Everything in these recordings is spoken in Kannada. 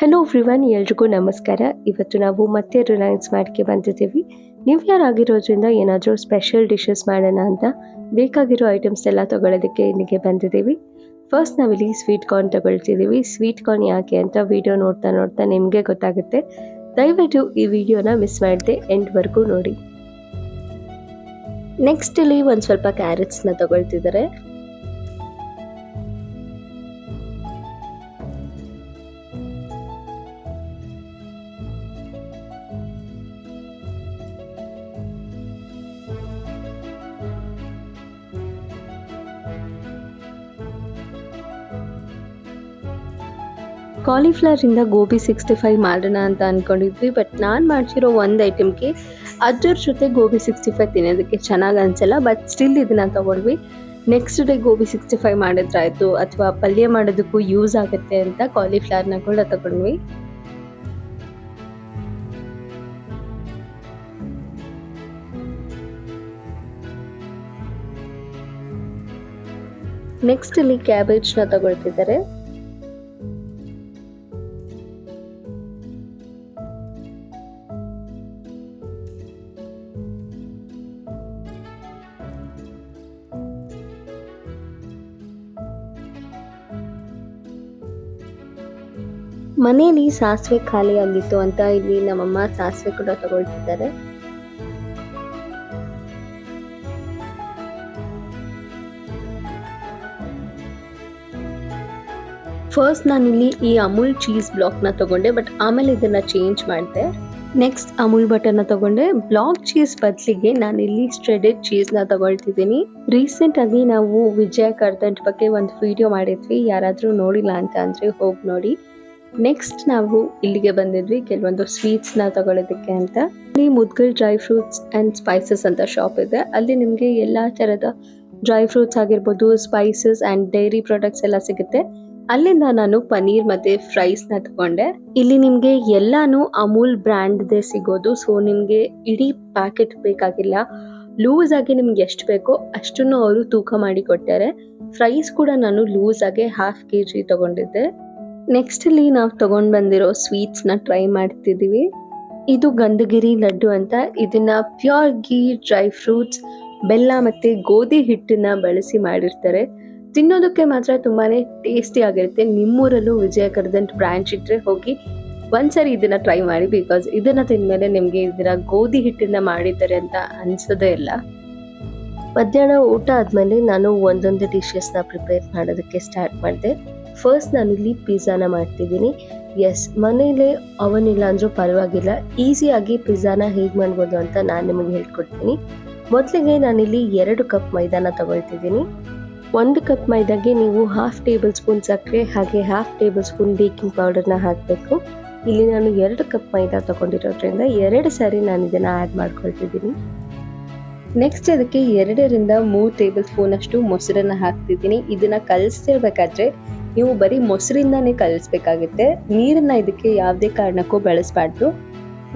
ಹಲೋ ಎವ್ರಿವನ್, ಎಲ್ರಿಗೂ ನಮಸ್ಕಾರ. ಇವತ್ತು ನಾವು ಮತ್ತೆ ರಿಲಯನ್ಸ್ ಮಾಡ್ಗೆ ಬಂದಿದ್ದೀವಿ. ನ್ಯೂ ಇಯರ್ ಆಗಿರೋದ್ರಿಂದ ಏನಾದರೂ ಸ್ಪೆಷಲ್ ಡಿಶಸ್ ಮಾಡೋಣ ಅಂತ ಬೇಕಾಗಿರೋ ಐಟಮ್ಸ್ ಎಲ್ಲ ತೊಗೊಳೋದಕ್ಕೆ ಇಲ್ಲಿಗೆ ಬಂದಿದ್ದೀವಿ. ಫಸ್ಟ್ ನಾವಿಲ್ಲಿ ಸ್ವೀಟ್ ಕಾರ್ನ್ ತಗೊಳ್ತಿದ್ದೀವಿ. ಸ್ವೀಟ್ ಕಾರ್ನ್ ಯಾಕೆ ಅಂತ ವಿಡಿಯೋ ನೋಡ್ತಾ ನೋಡ್ತಾ ನಿಮಗೆ ಗೊತ್ತಾಗುತ್ತೆ. ದಯವಿಟ್ಟು ಈ ವಿಡಿಯೋನ ಮಿಸ್ ಮಾಡಿದೆ ಎಂಡ್ವರೆಗೂ ನೋಡಿ. ನೆಕ್ಸ್ಟ್ ಇಲ್ಲಿ ಒಂದು ಸ್ವಲ್ಪ ಕ್ಯಾರೆಟ್ಸ್ನ ತಗೊಳ್ತಿದ್ದಾರೆ. ಕಾಲಿಫ್ಲವರ್ ಇಂದ ಗೋಬಿ ಸಿಕ್ಸ್ಟಿ ಫೈವ್ ಮಾಡೋಣ ಅಂತ ಅಂದ್ಕೊಂಡಿದ್ವಿ ಬಟ್ ನಾನು ಮಾಡ್ಸಿರೋ ಒಂದು ಐಟಮ್ಗೆ ಅದ್ರ ಜೊತೆ ಗೋಬಿ ಸಿಕ್ಸ್ಟಿ ಫೈವ್ ತಿನ್ನೋದಕ್ಕೆ ಚೆನ್ನಾಗಿ ಅನ್ಸಲ್ಲ ಬಟ್ ಸ್ಟಿಲ್ ಇದನ್ನ ತಗೊಂಡ್ವಿ. Next day gobi sixty five ಮಾಡಿದ್ರಾಯ್ತು, ಅಥವಾ ಪಲ್ಯ ಮಾಡೋದಕ್ಕೂ ಯೂಸ್ ಆಗುತ್ತೆ ಅಂತ ಕಾಲಿಫ್ಲವರ್ನ ಕೂಡ ತಗೊಂಡ್ವಿ. ನೆಕ್ಸ್ಟ್ ಇಲ್ಲಿ ಕ್ಯಾಬೇಜ್ನ ತಗೊಳ್ತಿದ್ದಾರೆ. ಮನೆಯಲ್ಲಿ ಸಾಸಿವೆ ಖಾಲಿ ಆಗಿತ್ತು ಅಂತ ಇಲ್ಲಿ ನಮ್ಮಮ್ಮ ಸಾಸಿವೆ ಕೂಡ ತಗೊಳ್ತಿದ್ದಾರೆ. ಫಸ್ಟ್ ನಾನಿಲ್ಲಿ ಈ ಅಮೂಲ್ ಚೀಸ್ ಬ್ಲಾಕ್ನ ತಗೊಂಡೆ ಬಟ್ ಆಮೇಲೆ ಇದನ್ನ ಚೇಂಜ್ ಮಾಡಿದೆ. ನೆಕ್ಸ್ಟ್ ಅಮೂಲ್ ಬಟರ್ನ ತಗೊಂಡೆ. ಬ್ಲಾಕ್ ಚೀಸ್ ಬದಲಿಗೆ ನಾನಿಲ್ಲಿ ಸ್ಟ್ರೆಡೆಡ್ ಚೀಸ್ನ ತಗೊಳ್ತಿದ್ದೀನಿ. ರೀಸೆಂಟ್ ಆಗಿ ನಾವು ವಿಜಯ ಕರ್ದಂಟ್ ಬಗ್ಗೆ ಒಂದು ವಿಡಿಯೋ ಮಾಡಿದ್ವಿ. ಯಾರಾದರೂ ನೋಡಿಲ್ಲ ಅಂತ ಅಂದ್ರೆ ಹೋಗಿ ನೋಡಿ. ನೆಕ್ಸ್ಟ್ ನಾವು ಇಲ್ಲಿಗೆ ಬಂದಿದ್ವಿ, ಕೆಲವೊಂದು ಸ್ವೀಟ್ಸ್ನ ತಗೊಳ್ಳೋದಕ್ಕೆ ಅಂತ. ಇಲ್ಲಿ Mudgal dry fruits and spices ಅಂತ ಶಾಪ್ ಇದೆ. ಅಲ್ಲಿ ನಿಮಗೆ ಎಲ್ಲಾ ತರದ ಡ್ರೈ ಫ್ರೂಟ್ಸ್ ಆಗಿರ್ಬೋದು ಸ್ಪೈಸಸ್ ಅಂಡ್ ಡೈರಿ ಪ್ರಾಡಕ್ಟ್ಸ್ ಎಲ್ಲ ಸಿಗುತ್ತೆ. ಅಲ್ಲಿಂದ ನಾನು ಪನೀರ್ ಮತ್ತೆ ಫ್ರೈಸ್ನ ತಗೊಂಡೆ. ಇಲ್ಲಿ ನಿಮ್ಗೆ ಎಲ್ಲಾನು ಅಮೂಲ್ ಬ್ರ್ಯಾಂಡ್ ಸಿಗೋದು. ಸೊ ನಿಮ್ಗೆ ಇಡೀ ಪ್ಯಾಕೆಟ್ ಬೇಕಾಗಿಲ್ಲ. ಲೂಸ್ ಆಗಿ ನಿಮ್ಗೆ ಎಷ್ಟು ಬೇಕೋ ಅಷ್ಟನ್ನು ಅವರು ತೂಕ ಮಾಡಿ ಕೊಟ್ಟಾರೆ ಫ್ರೈಸ್ ಕೂಡ ನಾನು ಲೂಸ್ ಆಗಿ ಹಾಫ್ ಕೆ ಜಿ ತಗೊಂಡಿದ್ದೆ. ನೆಕ್ಸ್ಟ್ ಇಲ್ಲಿ ನಾವು ತಗೊಂಡ್ ಬಂದಿರೋ ಸ್ವೀಟ್ಸ್ನ ಟ್ರೈ ಮಾಡ್ತಿದ್ದೀವಿ ಇದು ಗಂಧಗಿರಿ ಲಡ್ಡು ಅಂತ. ಇದನ್ನ ಪ್ಯೂರ್ ಗೀ ಡ್ರೈ ಫ್ರೂಟ್ಸ್ ಬೆಲ್ಲ ಮತ್ತೆ ಗೋಧಿ ಹಿಟ್ಟನ್ನ ಬಳಸಿ ಮಾಡಿರ್ತಾರೆ. ತಿನ್ನೋದಕ್ಕೆ ಮಾತ್ರ ತುಂಬಾನೇ ಟೇಸ್ಟಿ ಆಗಿರುತ್ತೆ. ನಿಮ್ಮೂರಲ್ಲೂ ವಿಜಯ ಕರ್ದಂಟ್ ಬ್ರಾಂಚ್ ಇಟ್ರೆ ಹೋಗಿ ಒಂದ್ಸರಿ ಇದನ್ನ ಟ್ರೈ ಮಾಡಿ ಬಿಕಾಸ್ ಇದನ್ನ ತಿಂದಮೇಲೆ ನಿಮಗೆ ಇದರ ಗೋಧಿ ಹಿಟ್ಟಿಂದ ಮಾಡಿದ್ದಾರೆ ಅಂತ ಅನ್ಸೋದೇ ಇಲ್ಲ. ಮಧ್ಯಾಹ್ನ ಊಟ ಆದಮೇಲೆ ನಾನು ಒಂದೊಂದು ಡಿಶಸ್ನ ಪ್ರಿಪೇರ್ ಮಾಡೋದಕ್ಕೆ ಸ್ಟಾರ್ಟ್ ಮಾಡಿದೆ. ಫಸ್ಟ್ ನಾನಿಲ್ಲಿ ಪಿಜ್ಜಾನ ಮಾಡ್ತಿದ್ದೀನಿ. ಎಸ್ ಮನೇಲೆ ಅವನಿಲ್ಲ ಅಂದ್ರೂ ಪರವಾಗಿಲ್ಲ. ಈಸಿಯಾಗಿ ಪಿಜ್ಜಾನ ಹೇಗೆ ಮಾಡ್ಬೋದು ಅಂತ ನಾನು ನಿಮಗೆ ಹೇಳ್ಕೊಡ್ತೀನಿ. ಮೊದಲಿಗೆ ನಾನಿಲ್ಲಿ ಎರಡು ಕಪ್ ಮೈದಾನ ತಗೊಳ್ತಿದ್ದೀನಿ. ಒಂದು ಕಪ್ ಮೈದಾಗೆ ನೀವು ಹಾಫ್ ಟೇಬಲ್ ಸ್ಪೂನ್ ಸಕ್ಕರೆ ಹಾಗೆ ಹಾಫ್ ಟೇಬಲ್ ಸ್ಪೂನ್ ಬೇಕಿಂಗ್ ಪೌಡರ್ನ ಹಾಕಬೇಕು. ಇಲ್ಲಿ ನಾನು ಎರಡು ಕಪ್ ಮೈದಾ ತಗೊಂಡಿರೋದ್ರಿಂದ ಎರಡು ಸಾರಿ ನಾನು ಇದನ್ನು ಆ್ಯಡ್ ಮಾಡ್ಕೊಳ್ತಿದ್ದೀನಿ. ನೆಕ್ಸ್ಟ್ ಅದಕ್ಕೆ ಎರಡರಿಂದ ಮೂರು ಟೇಬಲ್ ಸ್ಪೂನ್ ಅಷ್ಟು ಮೊಸರನ್ನ ಹಾಕ್ತಿದ್ದೀನಿ. ಇದನ್ನು ಕಲಿಸ್ತಿರ್ಬೇಕಾದ್ರೆ ನೀವು ಬರೀ ಮೊಸರಿಂದನೇ ಕಲಿಸ್ಬೇಕಾಗುತ್ತೆ. ನೀರನ್ನ ಇದಕ್ಕೆ ಯಾವುದೇ ಕಾರಣಕ್ಕೂ ಬಳಸಬಾರ್ದು.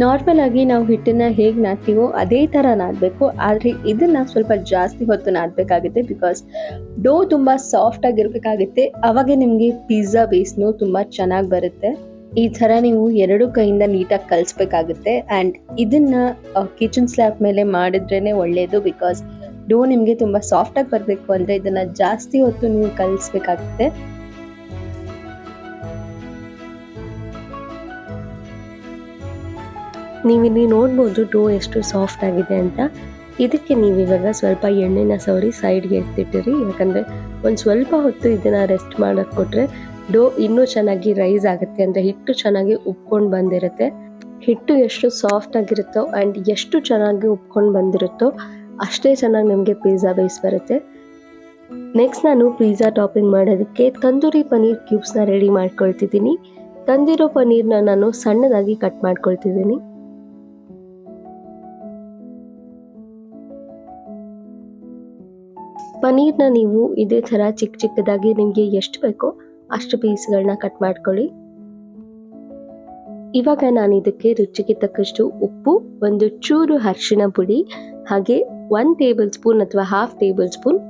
ನಾರ್ಮಲ್ ಆಗಿ ನಾವು ಹಿಟ್ಟನ್ನ ಹೇಗೆ ನಾದ್ತೀವೋ ಅದೇ ಥರ ನಾದಬೇಕು. ಆದರೆ ಇದನ್ನ ಸ್ವಲ್ಪ ಜಾಸ್ತಿ ಹೊತ್ತು ನಾದಬೇಕಾಗುತ್ತೆ ಬಿಕಾಸ್ ಡೋ ತುಂಬ ಸಾಫ್ಟ್ ಆಗಿರ್ಬೇಕಾಗುತ್ತೆ. ಅವಾಗ ನಿಮಗೆ ಪಿಜ್ಜಾ ಬೇಸ್ನು ತುಂಬ ಚೆನ್ನಾಗಿ ಬರುತ್ತೆ. ಈ ಥರ ನೀವು ಎರಡು ಕೈಯಿಂದ ನೀಟಾಗಿ ಕಲಿಸ್ಬೇಕಾಗುತ್ತೆ. ಆ್ಯಂಡ್ ಇದನ್ನ ಕಿಚನ್ ಸ್ಲ್ಯಾಬ್ ಮೇಲೆ ಮಾಡಿದ್ರೇ ಒಳ್ಳೆಯದು ಬಿಕಾಸ್ ಡೋ ನಿಮಗೆ ತುಂಬ ಸಾಫ್ಟಾಗಿ ಬರಬೇಕು. ಅಂದರೆ ಇದನ್ನ ಜಾಸ್ತಿ ಹೊತ್ತು ನೀವು ಕಲಿಸ್ಬೇಕಾಗುತ್ತೆ. ನೀವಿಲ್ಲಿ ನೋಡ್ಬೋದು ಡೋ ಎಷ್ಟು ಸಾಫ್ಟ್ ಆಗಿದೆ ಅಂತ. ಇದಕ್ಕೆ ನೀವು ಇವಾಗ ಸ್ವಲ್ಪ ಎಣ್ಣೆನ ಸವರಿ ಸೈಡ್ಗೆ ಎತ್ತಿಟ್ಟಿರಿ. ಯಾಕಂದರೆ ಒಂದು ಸ್ವಲ್ಪ ಹೊತ್ತು ಇದನ್ನು ರೆಸ್ಟ್ ಮಾಡೋಕ್ಕೆ ಕೊಟ್ಟರೆ ಡೋ ಇನ್ನೂ ಚೆನ್ನಾಗಿ ರೈಸ್ ಆಗುತ್ತೆ. ಅಂದರೆ ಹಿಟ್ಟು ಚೆನ್ನಾಗಿ ಉಪ್ಕೊಂಡು ಬಂದಿರುತ್ತೆ. ಹಿಟ್ಟು ಎಷ್ಟು ಸಾಫ್ಟ್ ಆಗಿರುತ್ತೋ ಆ್ಯಂಡ್ ಎಷ್ಟು ಚೆನ್ನಾಗಿ ಉಪ್ಕೊಂಡು ಬಂದಿರುತ್ತೋ ಅಷ್ಟೇ ಚೆನ್ನಾಗಿ ನಿಮಗೆ ಪಿಜ್ಜಾ ಬೇಸ್ ಬರುತ್ತೆ. ನೆಕ್ಸ್ಟ್ ನಾನು ಪಿಜ್ಜಾ ಟಾಪಿಂಗ್ ಮಾಡೋದಕ್ಕೆ ತಂದೂರಿ ಪನ್ನೀರ್ ಕ್ಯೂಬ್ಸ್ನ ರೆಡಿ ಮಾಡ್ಕೊಳ್ತಿದ್ದೀನಿ. ತಂದಿರೋ ಪನ್ನೀರ್ನ ನಾನು ಸಣ್ಣದಾಗಿ ಕಟ್ ಮಾಡ್ಕೊಳ್ತಿದ್ದೀನಿ. ಪನ್ನೀರ್ನ ನೀವು ಇದೇ ಥರ ಚಿಕ್ಕ ಚಿಕ್ಕದಾಗಿ ನಿಮಗೆ ಎಷ್ಟು ಬೇಕೋ ಅಷ್ಟು ಪೀಸ್ಗಳನ್ನ ಕಟ್ ಮಾಡ್ಕೊಳ್ಳಿ. ಇವಾಗ ನಾನು ಇದಕ್ಕೆ ರುಚಿಗೆ ತಕ್ಕಷ್ಟು ಉಪ್ಪು, ಒಂದು ಚೂರು ಅರಿಶಿಣ ಪುಡಿ, ಹಾಗೆ ಒನ್ ಟೇಬಲ್ ಸ್ಪೂನ್ ಅಥವಾ half tablespoon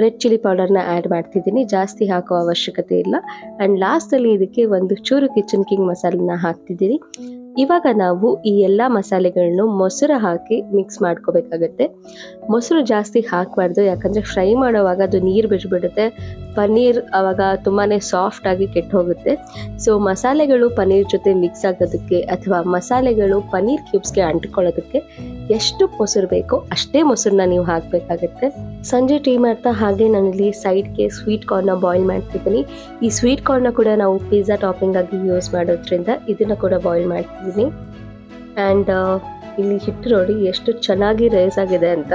red chilli ಪೌಡರ್ನ ಆ್ಯಡ್ ಮಾಡ್ತಿದ್ದೀನಿ. ಜಾಸ್ತಿ ಹಾಕೋ ಅವಶ್ಯಕತೆ ಇಲ್ಲ. ಆ್ಯಂಡ್ ಲಾಸ್ಟಲ್ಲಿ ಇದಕ್ಕೆ ಒಂದು ಚೂರು ಕಿಚನ್ ಕಿಂಗ್ ಮಸಾಲನ್ನ ಹಾಕ್ತಿದ್ದೀನಿ. ಇವಾಗ ನಾವು ಈ ಎಲ್ಲ ಮಸಾಲೆಗಳನ್ನು ಮೊಸರು ಹಾಕಿ ಮಿಕ್ಸ್ ಮಾಡ್ಕೋಬೇಕಾಗತ್ತೆ. ಮೊಸರು ಜಾಸ್ತಿ ಹಾಕಬಾರ್ದು, ಯಾಕಂದರೆ ಫ್ರೈ ಮಾಡೋವಾಗ ಅದು ನೀರು ಬಿಟ್ಬಿಡುತ್ತೆ. ಪನ್ನೀರ್ ಅವಾಗ ತುಂಬಾ ಸಾಫ್ಟ್ ಆಗಿ ಕೆಟ್ಟು ಹೋಗುತ್ತೆ ಸೊ ಮಸಾಲೆಗಳು ಪನ್ನೀರ್ ಜೊತೆ ಮಿಕ್ಸ್ ಆಗೋದಕ್ಕೆ ಅಥವಾ ಮಸಾಲೆಗಳು ಪನ್ನೀರ್ ಕ್ಯೂಬ್ಸ್ಗೆ ಅಂಟ್ಕೊಳ್ಳೋದಕ್ಕೆ ಎಷ್ಟು ಮೊಸರು ಬೇಕೋ ಅಷ್ಟೇ ಮೊಸರನ್ನ ನೀವು ಹಾಕಬೇಕಾಗತ್ತೆ. ಸಂಜೆ ಟೀ ಮಾಡ್ತಾ ಹಾಗೆ ನಾನಿಲ್ಲಿ ಸೈಡ್ಗೆ ಸ್ವೀಟ್ ಕಾರ್ನ ಬಾಯ್ಲ್ ಮಾಡ್ತಿದ್ದೀನಿ. ಈ ಸ್ವೀಟ್ ಕಾರ್ನ ಕೂಡ ನಾವು ಪಿಜ್ಜಾ ಟಾಪಿಂಗ್ ಆಗಿ ಯೂಸ್ ಮಾಡೋದ್ರಿಂದ ಇದನ್ನು ಕೂಡ ಬಾಯ್ಲ್ ಮಾಡ್ತಿದ್ದೀನಿ ಆ್ಯಂಡ್ ಇಲ್ಲಿ ಹಿಟ್ಟು ನೋಡಿ ಎಷ್ಟು ಚೆನ್ನಾಗಿ ರೈಸ್ ಆಗಿದೆ ಅಂತ.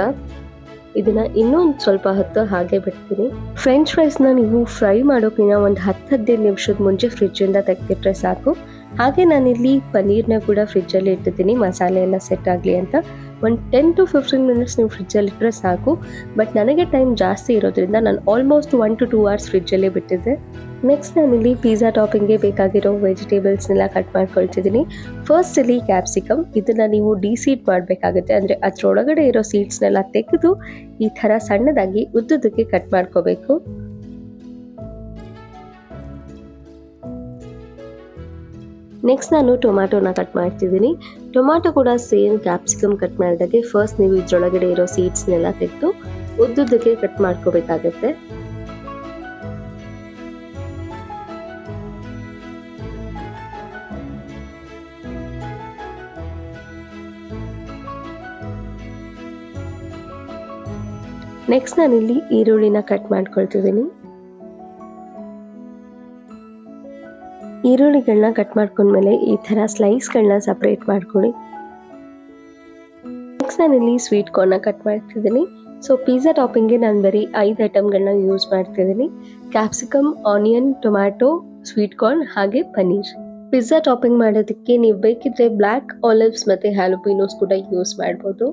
ಇದನ್ನ ಇನ್ನೊಂದು ಸ್ವಲ್ಪ ಹೊತ್ತು ಹಾಗೆ ಬಿಡ್ತೀನಿ. ಫ್ರೆಂಚ್ ಫ್ರೈಸ್ನ ನೀವು ಫ್ರೈ ಮಾಡೋಕ್ಕಿಂತ ಒಂದು ಹತ್ತು ಹದಿನೈದು ನಿಮಿಷದ ಮುಂಚೆ ಫ್ರಿಜ್ಜಿಂದ ತೆಗೆದಿಟ್ರೆ ಸಾಕು. ಹಾಗೆ ನಾನಿಲ್ಲಿ ಪನ್ನೀರ್ನ ಕೂಡ ಫ್ರಿಜ್ಜಲ್ಲಿ ಇಟ್ಟಿದ್ದೀನಿ. ಮಸಾಲೆ ಎಲ್ಲ ಸೆಟ್ ಆಗಲಿ ಅಂತ. ಒಂದು ಟೆನ್ ಟು ಫಿಫ್ಟೀನ್ ಮಿನಿಟ್ಸ್ ನೀವು ಫ್ರಿಜ್ಜಲ್ಲಿ ಇಟ್ಟರೆ ಸಾಕು. ಬಟ್ ನನಗೆ ಟೈಮ್ ಜಾಸ್ತಿ ಇರೋದ್ರಿಂದ ನಾನು almost one to two hours ಫ್ರಿಜ್ಜಲ್ಲೇ ಬಿಟ್ಟಿದ್ದೆ. ನೆಕ್ಸ್ಟ್ ನಾನಿಲ್ಲಿ ಪಿಜ್ಜಾ ಟಾಪಿಂಗ್ಗೆ ಬೇಕಾಗಿರೋ ವೆಜಿಟೇಬಲ್ಸ್ನೆಲ್ಲ ಕಟ್ ಮಾಡ್ಕೊಳ್ತಿದ್ದೀನಿ. ಫಸ್ಟ್ ಇಲ್ಲಿ ಕ್ಯಾಪ್ಸಿಕಮ್ ಇದನ್ನು ನೀವು ಡಿಸೀಡ್ ಮಾಡಬೇಕಾಗುತ್ತೆ. ಅಂದರೆ ಅದರೊಳಗಡೆ ಇರೋ ಸೀಡ್ಸ್ನೆಲ್ಲ ತೆಗೆದು ಈ ಥರ ಸಣ್ಣದಾಗಿ ಉದ್ದುದಕ್ಕೆ ಕಟ್ ಮಾಡ್ಕೋಬೇಕು. ನೆಕ್ಸ್ಟ್ ನಾನು ಟೊಮ್ಯಾಟೊನ ಕಟ್ ಮಾಡ್ತಿದ್ದೀನಿ. ಟೊಮ್ಯಾಟೊ ಕೂಡ ಸೇಮ್ ಕ್ಯಾಪ್ಸಿಕಮ್ ಕಟ್ ಮಾಡಿದಾಗೆ ಫಸ್ಟ್ ನೀವು ಇದ್ರೊಳಗಡೆ ಇರೋ ಸೀಡ್ಸ್ನೆಲ್ಲ ತೆಗೆದು ಉದ್ದುದಕ್ಕೆ ಕಟ್ ಮಾಡ್ಕೋಬೇಕಾಗತ್ತೆ. ನೆಕ್ಸ್ಟ್ ನಾನಿಲ್ಲಿ ಈರುಳ್ಳಿನ ಕಟ್ ಮಾಡ್ಕೊಳ್ತಿದ್ದೀನಿ. ಈರುಳ್ಳಿಗಳನ್ನ ಕಟ್ ಮಾಡ್ಕೊಂಡ್ಮೇಲೆ ಈ ಥರ ಸ್ಲೈಸ್ಗಳನ್ನ ಸಪ್ರೇಟ್ ಮಾಡ್ಕೊಳ್ಳಿ. ನೆಕ್ಸ್ಟ್ ನಾನಿಲ್ಲಿ ಸ್ವೀಟ್ ಕಾರ್ನ ಕಟ್ ಮಾಡ್ತಿದ್ದೀನಿ. ಸೊ ಪಿಜ್ಜಾ ಟಾಪಿಂಗ್ಗೆ ನಾನು ಬರೀ ಐದು ಐಟಮ್ಗಳನ್ನ ಯೂಸ್ ಮಾಡ್ತಿದ್ದೀನಿ. Capsicum onion tomato sweet corn ಹಾಗೆ ಪನ್ನೀರ್. ಪಿಜ್ಜಾ ಟಾಪಿಂಗ್ ಮಾಡೋದಕ್ಕೆ ನೀವು ಬೇಕಿದ್ರೆ ಬ್ಲ್ಯಾಕ್ ಆಲಿವ್ಸ್ ಮತ್ತು ಹ್ಯಾಲೋಪಿನೋಸ್ ಕೂಡ ಯೂಸ್ ಮಾಡ್ಬೋದು.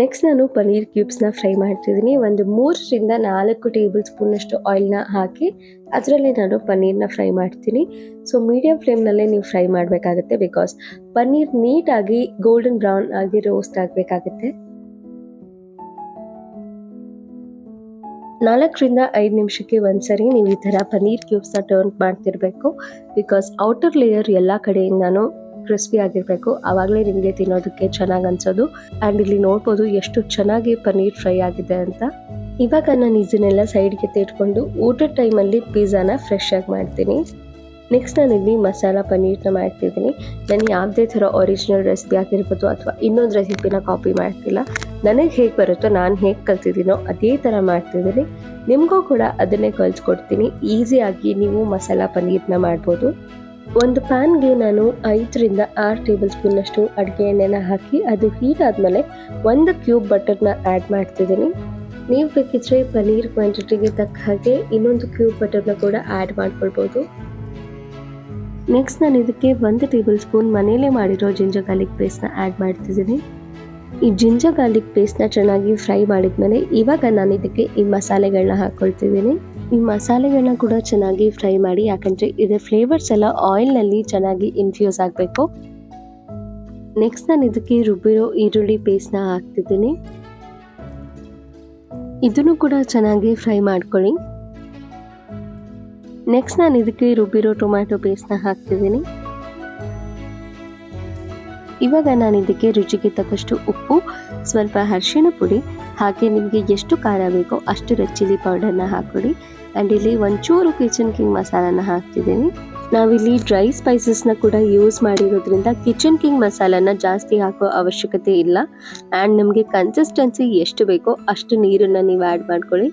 ನೆಕ್ಸ್ಟ್ ನಾನು ಪನ್ನೀರ್ ಕ್ಯೂಬ್ಸ್ನ ಫ್ರೈ ಮಾಡ್ತಿದ್ದೀನಿ. ಒಂದು ಮೂರರಿಂದ ನಾಲ್ಕು ಟೇಬಲ್ ಸ್ಪೂನಷ್ಟು ಆಯಿಲ್ನ ಹಾಕಿ, ಅದರಲ್ಲಿ ನಾನು ಪನ್ನೀರ್ನ ಫ್ರೈ ಮಾಡ್ತೀನಿ. ಸೊ ಮೀಡಿಯಂ ಫ್ಲೇಮ್ನಲ್ಲೇ ನೀವು ಫ್ರೈ ಮಾಡಬೇಕಾಗುತ್ತೆ ಬಿಕಾಸ್ ಪನ್ನೀರ್ ನೀಟಾಗಿ ಗೋಲ್ಡನ್ ಬ್ರೌನ್ ಆಗಿ ರೋಸ್ಟ್ ಆಗಬೇಕಾಗುತ್ತೆ. ನಾಲ್ಕರಿಂದ ಐದು ನಿಮಿಷಕ್ಕೆ ಒಂದ್ಸರಿ ನೀವು ಈ ಥರ ಪನ್ನೀರ್ ಕ್ಯೂಬ್ಸ್ನ ಟರ್ನ್ ಮಾಡ್ತಿರಬೇಕು. ಬಿಕಾಸ್ ಔಟರ್ ಲೇಯರ್ ಎಲ್ಲ ಕಡೆಯಿಂದನೂ ಕ್ರಿಸ್ಪಿ ಆಗಿರಬೇಕು. ಆವಾಗಲೇ ನಿಮಗೆ ತಿನ್ನೋದಕ್ಕೆ ಚೆನ್ನಾಗಿ ಅನ್ಸೋದು. ಆ್ಯಂಡ್ ಇಲ್ಲಿ ನೋಡ್ಬೋದು ಎಷ್ಟು ಚೆನ್ನಾಗಿ ಪನ್ನೀರ್ ಫ್ರೈ ಆಗಿದೆ ಅಂತ. ಇವಾಗ ನಾನು ಇದನ್ನೆಲ್ಲ ಸೈಡ್ಗೆ ತೆಗೆದುಕೊಂಡು ಊಟದ ಟೈಮಲ್ಲಿ ಪಿಜ್ಜಾನ ಫ್ರೆಶ್ ಆಗಿ ಮಾಡ್ತೀನಿ. ನೆಕ್ಸ್ಟ್ ನಾನು ಇಲ್ಲಿ ಮಸಾಲ ಪನ್ನೀರ್ನ ಮಾಡ್ತಿದ್ದೀನಿ. ನಾನು ಯಾವುದೇ ಥರ ಒರಿಜಿನಲ್ ರೆಸಿಪಿ ಆಗಿರ್ಬೋದು ಅಥವಾ ಇನ್ನೊಂದು ರೆಸಿಪಿನ ಕಾಪಿ ಮಾಡ್ತಿಲ್ಲ. ನನಗೆ ಹೇಗೆ ಬರುತ್ತೋ ನಾನು ಹೇಗೆ ಕಲ್ತಿದ್ದೀನೋ ಅದೇ ಥರ ಮಾಡ್ತಿದ್ದೀನಿ. ನಿಮಗೂ ಕೂಡ ಅದನ್ನೇ ಕಲಿಸ್ಕೊಡ್ತೀನಿ ಈಸಿಯಾಗಿ ನೀವು ಮಸಾಲ ಪನ್ನೀರ್ನ ಮಾಡ್ಬೋದು. ಒಂದು ಪ್ಯಾನ್ಗೆ ನಾನು ಐದರಿಂದ ಆರು ಟೇಬಲ್ ಸ್ಪೂನಷ್ಟು ಅಡುಗೆ ಎಣ್ಣೆನ ಹಾಕಿ ಅದು ಹೀಟ್ ಆದಮೇಲೆ ಒಂದು ಕ್ಯೂಬ್ ಬಟರ್ನ ಆ್ಯಡ್ ಮಾಡ್ತಿದ್ದೀನಿ. ನೀವು ಬೇಕಿದ್ರೆ ಪನ್ನೀರ್ ಕ್ವಾಂಟಿಟಿಗೆ ತಕ್ಕ ಹಾಗೆ ಇನ್ನೊಂದು ಕ್ಯೂಬ್ ಬಟರ್ನ ಕೂಡ ಆ್ಯಡ್ ಮಾಡ್ಕೊಳ್ಬೋದು. ನೆಕ್ಸ್ಟ್ ನಾನು ಇದಕ್ಕೆ ಒಂದು ಟೇಬಲ್ ಸ್ಪೂನ್ ಮನೆಯಲ್ಲೇ ಮಾಡಿರೋ ಜಿಂಜರ್ ಗಾರ್ಲಿಕ್ ಪೇಸ್ಟ್ನ ಆ್ಯಡ್ ಮಾಡ್ತಿದ್ದೀನಿ. ಈ ಜಿಂಜರ್ ಗಾರ್ಲಿಕ್ ಪೇಸ್ಟ್ನ ಚೆನ್ನಾಗಿ ಫ್ರೈ ಮಾಡಿದ್ಮೇಲೆ ಇವಾಗ ನಾನು ಇದಕ್ಕೆ ಈ ಮಸಾಲೆಗಳನ್ನ ಹಾಕ್ಕೊಳ್ತಿದ್ದೀನಿ. ಈ ಮಸಾಲೆಗಳನ್ನ ಕೂಡ ಚೆನ್ನಾಗಿ ಫ್ರೈ ಮಾಡಿ, ಯಾಕಂದರೆ ಇದರ ಫ್ಲೇವರ್ಸ್ ಎಲ್ಲ ಆಯಿಲ್ನಲ್ಲಿ ಚೆನ್ನಾಗಿ ಇನ್ಫ್ಯೂಸ್ ಆಗಬೇಕು. ನೆಕ್ಸ್ಟ್ ನಾನು ಇದಕ್ಕೆ ರುಬ್ಬಿರೋ ಈರುಳ್ಳಿ ಪೇಸ್ಟ್ನ ಹಾಕ್ತಿದ್ದೀನಿ. ಇದನ್ನು ಕೂಡ ಚೆನ್ನಾಗಿ ಫ್ರೈ ಮಾಡ್ಕೊಳ್ಳಿ. ನೆಕ್ಸ್ಟ್ ನಾನು ಇದಕ್ಕೆ ರುಬ್ಬಿರೋ ಟೊಮ್ಯಾಟೊ ಪೇಸ್ಟ್ನ ಹಾಕ್ತಿದ್ದೀನಿ. ಇವಾಗ ನಾನು ಇದಕ್ಕೆ ರುಚಿಗೆ ತಕ್ಕಷ್ಟು ಉಪ್ಪು, ಸ್ವಲ್ಪ ಅರಿಶಿಣ ಪುಡಿ, ಹಾಗೆ ನಿಮಗೆ ಎಷ್ಟು ಖಾರ ಬೇಕೋ ಅಷ್ಟು ರೆಡ್ ಚಿಲ್ಲಿ ಪೌಡರ್ನ ಹಾಕ್ಕೊಡಿ. ಆ್ಯಂಡ್ ಇಲ್ಲಿ ಒಂಚೂರು ಕಿಚನ್ ಕಿಂಗ್ ಮಸಾಲಾನ ಹಾಕ್ತಿದ್ದೀನಿ. ನಾವಿಲ್ಲಿ ಡ್ರೈ ಸ್ಪೈಸಸ್ನ ಕೂಡ ಯೂಸ್ ಮಾಡಿರೋದ್ರಿಂದ ಕಿಚನ್ ಕಿಂಗ್ ಮಸಾಲಾನ ಜಾಸ್ತಿ ಹಾಕೋ ಅವಶ್ಯಕತೆ ಇಲ್ಲ. ಆ್ಯಂಡ್ ನಮಗೆ ಕನ್ಸಿಸ್ಟೆನ್ಸಿ ಎಷ್ಟು ಬೇಕೋ ಅಷ್ಟು ನೀರನ್ನು ನೀವು ಆ್ಯಡ್ ಮಾಡ್ಕೊಳ್ಳಿ.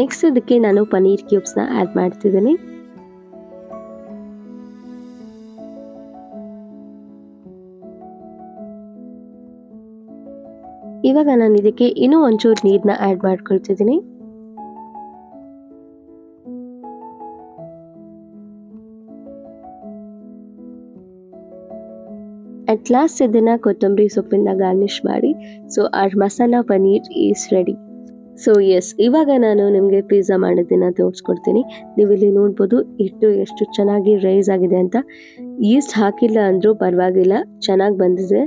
ನೆಕ್ಸ್ಟ್ ಇದಕ್ಕೆ ನಾನು ಪನ್ನೀರ್ ಕ್ಯೂಬ್ಸ್ನ ಆ್ಯಡ್ ಮಾಡ್ತಿದ್ದೀನಿ. ಇವಾಗ ನಾನು ಇದಕ್ಕೆ ಇನ್ನೂ ಒಂಚೂರು ನೀರನ್ನ ಆ್ಯಡ್ ಮಾಡ್ಕೊಳ್ತಿದ್ದೀನಿ. ಅಟ್ ಲಾಸ್ಟ್ ಇದನ್ನು ಕೊತ್ತಂಬರಿ ಸೊಪ್ಪಿಂದ ಗಾರ್ನಿಷ್ ಮಾಡಿ ಸೊ ಆ masala paneer is ready so yes ಇವಾಗ ನಾನು ನಿಮಗೆ ಪಿಜ್ಜಾ ಮಾಡೋದನ್ನು ತೋರಿಸ್ಕೊಡ್ತೀನಿ. ನೀವು ಇಲ್ಲಿ ನೋಡ್ಬೋದು ಹಿಟ್ಟು ಎಷ್ಟು ಚೆನ್ನಾಗಿ ರೈಸ್ ಆಗಿದೆ ಅಂತ. ಈಸ್ಟ್ ಹಾಕಿಲ್ಲ ಅಂದರೂ ಪರವಾಗಿಲ್ಲ, ಚೆನ್ನಾಗಿ ಬಂದಿದೆ.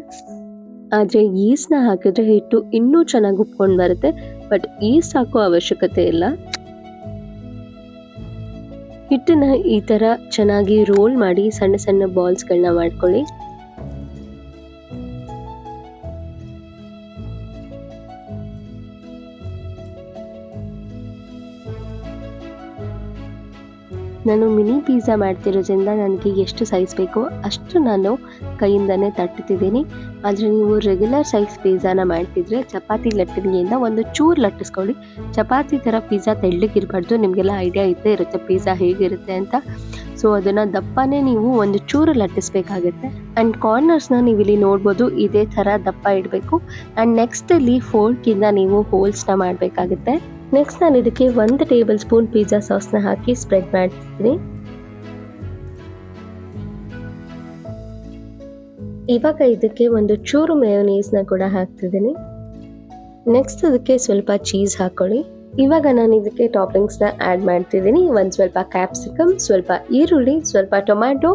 ಆದರೆ ಈಸ್ಟ್ನ ಹಾಕಿದ್ರೆ ಹಿಟ್ಟು ಇನ್ನೂ ಚೆನ್ನಾಗಿ ಉಪ್ಕೊಂಡು ಬರುತ್ತೆ. ಬಟ್ ಈಸ್ಟ್ ಹಾಕೋ ಅವಶ್ಯಕತೆ ಇಲ್ಲ. ಹಿಟ್ಟನ್ನು ಈ ಥರ ಚೆನ್ನಾಗಿ ರೋಲ್ ಮಾಡಿ ಸಣ್ಣ ಸಣ್ಣ ಬಾಲ್ಸ್ಗಳನ್ನ ಮಾಡ್ಕೊಳ್ಳಿ. ನಾನು ಮಿನಿ ಪಿಜ್ಜಾ ಮಾಡ್ತಿರೋದ್ರಿಂದ ನನಗೆ ಎಷ್ಟು ಸೈಜ್ ಬೇಕೋ ಅಷ್ಟು ನಾನು ಕೈಯಿಂದನೇ ತಟ್ಟುತ್ತಿದ್ದೀನಿ. ಆದರೆ ನೀವು ರೆಗ್ಯುಲರ್ ಸೈಜ್ ಪಿಜ್ಜಾನ ಮಾಡ್ತಿದ್ರೆ ಚಪಾತಿ ಲಟ್ಟಣಿಗೆಯಿಂದ ಒಂದು ಚೂರು ಲಟ್ಟಿಸ್ಕೊಳ್ಳಿ. ಚಪಾತಿ ಥರ ಪಿಜ್ಜಾ ತೆಳ್ಳಗಿರಬಾರ್ದು, ನಿಮಗೆಲ್ಲ ಐಡಿಯಾ ಇದ್ದೇ ಇರುತ್ತೆ ಪಿಜ್ಜಾ ಹೇಗಿರುತ್ತೆ ಅಂತ. ಸೊ ಅದನ್ನು ದಪ್ಪನೇ ನೀವು ಒಂದು ಚೂರು ಲಟ್ಟಿಸ್ಬೇಕಾಗುತ್ತೆ. ಆ್ಯಂಡ್ ಕಾರ್ನರ್ಸ್ನ ನೀವು ಇಲ್ಲಿ ನೋಡ್ಬೋದು ಇದೇ ಥರ ದಪ್ಪ ಇಡಬೇಕು. ಆ್ಯಂಡ್ ನೆಕ್ಸ್ಟಲ್ಲಿ ಫೋರ್ಕಿಂದ ನೀವು ಹೋಲ್ಸ್ನ ಮಾಡಬೇಕಾಗುತ್ತೆ. ನೆಕ್ಸ್ಟ್ ನಾನು ಇದಕ್ಕೆ ಒಂದು ಟೇಬಲ್ ಸ್ಪೂನ್ ಪಿಜ್ಜಾ ಸಾಸ್ನ ಹಾಕಿ ಸ್ಪ್ರೆಡ್ ಮಾಡ್ತೀನಿ. ಇವಾಗ ಇದಕ್ಕೆ ಒಂದು ಚೂರು ಮೇಯೋನೀಸ್ನ ಕೂಡ ಹಾಕ್ತಿದ್ದೀನಿ. ನೆಕ್ಸ್ಟ್ ಅದಕ್ಕೆ ಸ್ವಲ್ಪ ಚೀಸ್ ಹಾಕೊಳ್ಳಿ. ಇವಾಗ ನಾನು ಇದಕ್ಕೆ ಟಾಪಿಂಗ್ಸ್ನ ಆ್ಯಡ್ ಮಾಡ್ತಿದ್ದೀನಿ. ಒಂದು ಸ್ವಲ್ಪ ಕ್ಯಾಪ್ಸಿಕಮ್ ಸ್ವಲ್ಪ ಈರುಳ್ಳಿ, ಸ್ವಲ್ಪ ಟೊಮ್ಯಾಟೊ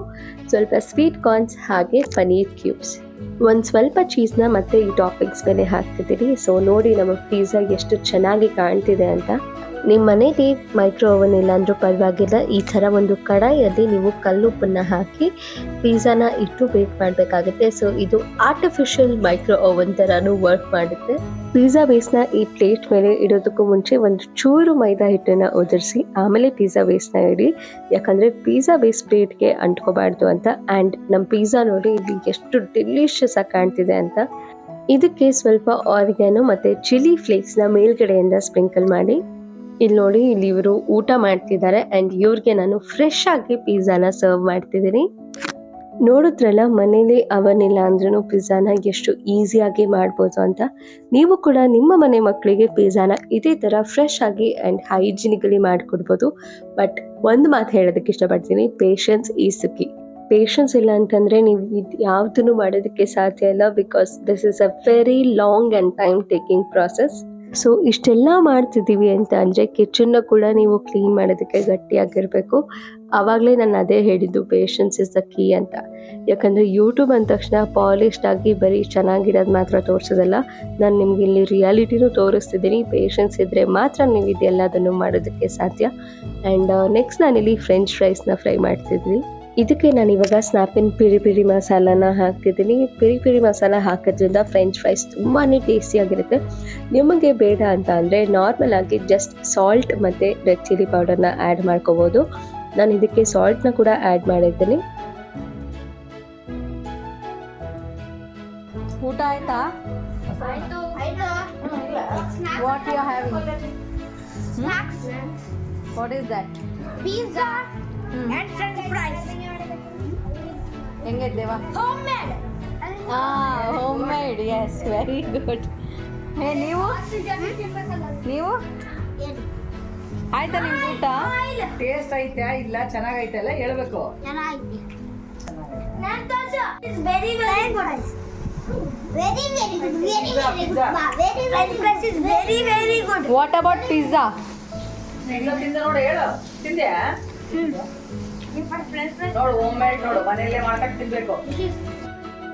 ಸ್ವಲ್ಪ ಸ್ವೀಟ್ ಕಾರ್ನ್ಸ್ ಹಾಗೆ ಪನೀರ್ ಕ್ಯೂಬ್ಸ್ ಒಂದು ಸ್ವಲ್ಪ ಚೀಸ್ನ ಮತ್ತೆ ಈ ಟಾಪಿಕ್ಸ್ ಮೇಲೆ ಹಾಕ್ತಿದ್ದೀರಿ. ಸೊ ನೋಡಿ ನಮ್ಮ ಪಿಜ್ಜಾ ಎಷ್ಟು ಚೆನ್ನಾಗಿ ಕಾಣ್ತಿದೆ ಅಂತ. ನಿಮ್ಮ ಮನೇಲಿ ಮೈಕ್ರೋ ಓವನ್ ಇಲ್ಲ ಅಂದ್ರೂ ಪರವಾಗಿಲ್ಲ, ಈ ಥರ ಒಂದು ಕಡಾಯಲ್ಲಿ ನೀವು ಕಲ್ಲುಪ್ಪನ್ನ ಹಾಕಿ ಪಿಜ್ಜಾನ ಇಟ್ಟು ಬೇಕ್ ಮಾಡಬೇಕಾಗುತ್ತೆ. ಸೊ ಇದು ಆರ್ಟಿಫಿಷಿಯಲ್ ಮೈಕ್ರೋ ಓವನ್ ಥರನೂ ವರ್ಕ್ ಮಾಡುತ್ತೆ. ಪಿಜ್ಜಾ ಬೇಸ್ನ ಈ ಪ್ಲೇಟ್ ಮೇಲೆ ಇಡೋದಕ್ಕೂ ಮುಂಚೆ ಒಂದು ಚೂರು ಮೈದಾ ಹಿಟ್ಟನ್ನು ಉದುರಿಸಿ ಆಮೇಲೆ ಪಿಜ್ಜಾ ಬೇಸ್ನ ಇಡಿ. ಯಾಕಂದರೆ ಪಿಜ್ಜಾ ಬೇಸ್ ಪ್ಲೇಟ್ಗೆ ಅಂಟ್ಕೋಬಾರ್ದು ಅಂತ ಆ್ಯಂಡ್ ನಮ್ಮ ಪಿಜ್ಜಾ ನೋಡಿ ಇಲ್ಲಿ ಎಷ್ಟು ಡಿಲಿಷಿಯಸ್ ಆಗಿ ಕಾಣ್ತಿದೆ ಅಂತ. ಇದಕ್ಕೆ ಸ್ವಲ್ಪ ಆರಿಗ್ಯಾನೋ ಮತ್ತು ಚಿಲ್ಲಿ ಫ್ಲೇಕ್ಸ್ನ ಮೇಲ್ಗಡೆಯಿಂದ ಸ್ಪ್ರಿಂಕಲ್ ಮಾಡಿ. ಇಲ್ಲಿ ನೋಡಿ, ಇಲ್ಲಿ ಇವರು ಊಟ ಮಾಡ್ತಿದ್ದಾರೆ ಅಂಡ್ ಇವ್ರಿಗೆ ನಾನು ಫ್ರೆಶ್ ಆಗಿ ಪಿಜ್ಜಾನ ಸರ್ವ್ ಮಾಡ್ತಿದ್ದೀನಿ. ನೋಡಿದ್ರಲ್ಲ, ಮನೇಲಿ ಅವನ್ ಇಲ್ಲ ಅಂದ್ರೂ ಪಿಜ್ಜಾನ ಎಷ್ಟು ಈಸಿಯಾಗಿ ಮಾಡ್ಬೋದು ಅಂತ. ನೀವು ಕೂಡ ನಿಮ್ಮ ಮನೆ ಮಕ್ಕಳಿಗೆ ಪಿಜ್ಜಾನ ಇದೇ ಥರ ಫ್ರೆಶ್ ಆಗಿ ಆ್ಯಂಡ್ ಹೈಜಿನಿಕಲಿ ಮಾಡಿಕೊಡ್ಬೋದು. ಬಟ್ ಒಂದು ಮಾತು ಹೇಳೋದಕ್ಕೆ ಇಷ್ಟಪಡ್ತೀನಿ ಪೇಷನ್ಸ್ ಈ ಪೇಷನ್ಸ್ ಇಲ್ಲ ಅಂತಂದರೆ ನೀವು ಇದು ಯಾವುದನ್ನು ಮಾಡೋದಕ್ಕೆ ಸಾಧ್ಯ ಇಲ್ಲ because this is a very long and time taking process so ಇಷ್ಟೆಲ್ಲ ಮಾಡ್ತಿದ್ದೀವಿ ಅಂತ ಅಂದರೆ ಕಿಚನ್ನ ಕೂಡ ನೀವು ಕ್ಲೀನ್ ಮಾಡೋದಕ್ಕೆ ಗಟ್ಟಿಯಾಗಿರಬೇಕು. ಆವಾಗಲೇ ನಾನು ಅದೇ ಹೇಳಿದ್ದು ಪೇಷನ್ಸ್ ಇಸ್ ದ ಕೀ ಅಂತ. ಯಾಕಂದರೆ ಯೂಟ್ಯೂಬ್ ಅಂದ ತಕ್ಷಣ ಪಾಲಿಶ್ಡ್ ಆಗಿ ಬರೀ ಚೆನ್ನಾಗಿರೋದು ಮಾತ್ರ ತೋರಿಸೋದಲ್ಲ. ನಾನು ನಿಮ್ಗೆ ಇಲ್ಲಿ ರಿಯಾಲಿಟಿನೂ ತೋರಿಸ್ತಿದ್ದೀನಿ. ಪೇಷನ್ಸ್ ಇದ್ದರೆ ಮಾತ್ರ ನೀವು ಇದೆಲ್ಲದನ್ನು ಮಾಡೋದಕ್ಕೆ ಸಾಧ್ಯ. ಆ್ಯಂಡ್ ನೆಕ್ಸ್ಟ್ ನಾನಿಲ್ಲಿ ಫ್ರೆಂಚ್ ಫ್ರೈಸ್ನ ಫ್ರೈ ಮಾಡ್ತಿದ್ದೀನಿ ಇದಕ್ಕೆ ನಾನು ಇವಾಗ ಸ್ನ್ಯಾಪಿನ್ ಪಿರಿ ಪಿರಿ ಮಸಾಲಾನ ಹಾಕಿದ್ದೀನಿ. ಪಿರಿ ಪಿರಿ ಮಸಾಲ ಹಾಕೋದ್ರಿಂದ ಫ್ರೆಂಚ್ ಫ್ರೈಸ್ ತುಂಬಾ ಟೇಸ್ಟಿಯಾಗಿರುತ್ತೆ ನಿಮಗೆ ಬೇಡ ಅಂತ ಅಂದರೆ ನಾರ್ಮಲ್ ಆಗಿ ಜಸ್ಟ್ ಸಾಲ್ಟ್ ಮತ್ತು ರೆಡ್ ಚಿಲ್ಲಿ ಪೌಡರ್ನ ಆ್ಯಡ್ ಮಾಡ್ಕೋಬೋದು. ನಾನು ಇದಕ್ಕೆ ಸಾಲ್ಟ್ನ ಕೂಡ ಆ್ಯಡ್ ಮಾಡಿದ್ದೀನಿ ಊಟ ಆಯ್ತಾ? What you having what is that Pizza and French fries. ಹೇಂಗಿದೆವಾ ಹೋಮ್ ಮೇಡ್ ಆ home made very good hey ನೀವು? ನೀವು? ಏನು ಆಯ್ತಾ ನಿಮ್ಮ ಊಟ? ಟೇಸ್ಟ್ ಆಯ್ತಾ ಇಲ್ಲ ಚೆನ್ನಾಗೈತೆ ಆಯ್ತಲ್ಲ ಹೇಳ್ಬೇಕು. ವಾಟ್ ಅಬೌಟ್ ಪಿಜ್ಜಾ ನೆಲ್ಲ ಹೇಳು. ತಿಂದಾ? ನೋಡು ನೋಡು ಮನೆಯಲ್ಲೇ ಮಾಡ್ಕೊಂಡು ತಿನ್ಬೇಕು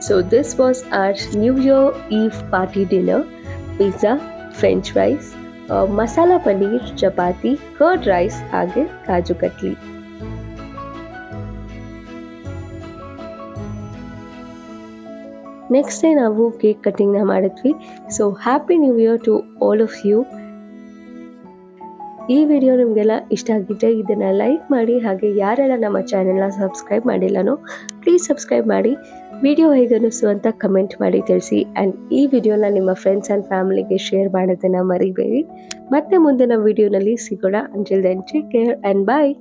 so this was our new year eve party dinner pizza French rice masala paneer chapati curd rice ಹಾಗೆ ಕಾಜು ಕಟ್ಲಿ ನೆಕ್ಸ್ಟ್ ಡೇ ನಾವು ಕೇಕ್ ಕಟ್ಟಿಂಗ್ನ ಮಾಡಿದ್ವಿ. So happy new year to all of you ಈ ವಿಡಿಯೋ ನಿಮಗೆಲ್ಲ ಇಷ್ಟ ಆಗಿದ್ದರೆ ಇದನ್ನು ಲೈಕ್ ಮಾಡಿ ಹಾಗೆ ಯಾರೆಲ್ಲ ನಮ್ಮ ಚಾನೆಲ್ನ ಸಬ್ಸ್ಕ್ರೈಬ್ ಮಾಡಿಲ್ಲನೋ ಪ್ಲೀಸ್ ಸಬ್ಸ್ಕ್ರೈಬ್ ಮಾಡಿ. ವಿಡಿಯೋ ಹೇಗೆ ಅಂತ ಕಮೆಂಟ್ ಮಾಡಿ ತಿಳಿಸಿ. ಆ್ಯಂಡ್ ಈ ವಿಡಿಯೋನ ನಿಮ್ಮ ಫ್ರೆಂಡ್ಸ್ ಆ್ಯಂಡ್ ಫ್ಯಾಮಿಲಿಗೆ ಶೇರ್ ಮಾಡೋದನ್ನು ಮರಿಬೇಡಿ. ಮತ್ತೆ ಮುಂದಿನ ವಿಡಿಯೋನಲ್ಲಿ ಸಿಗೋಣ. Until then care and bye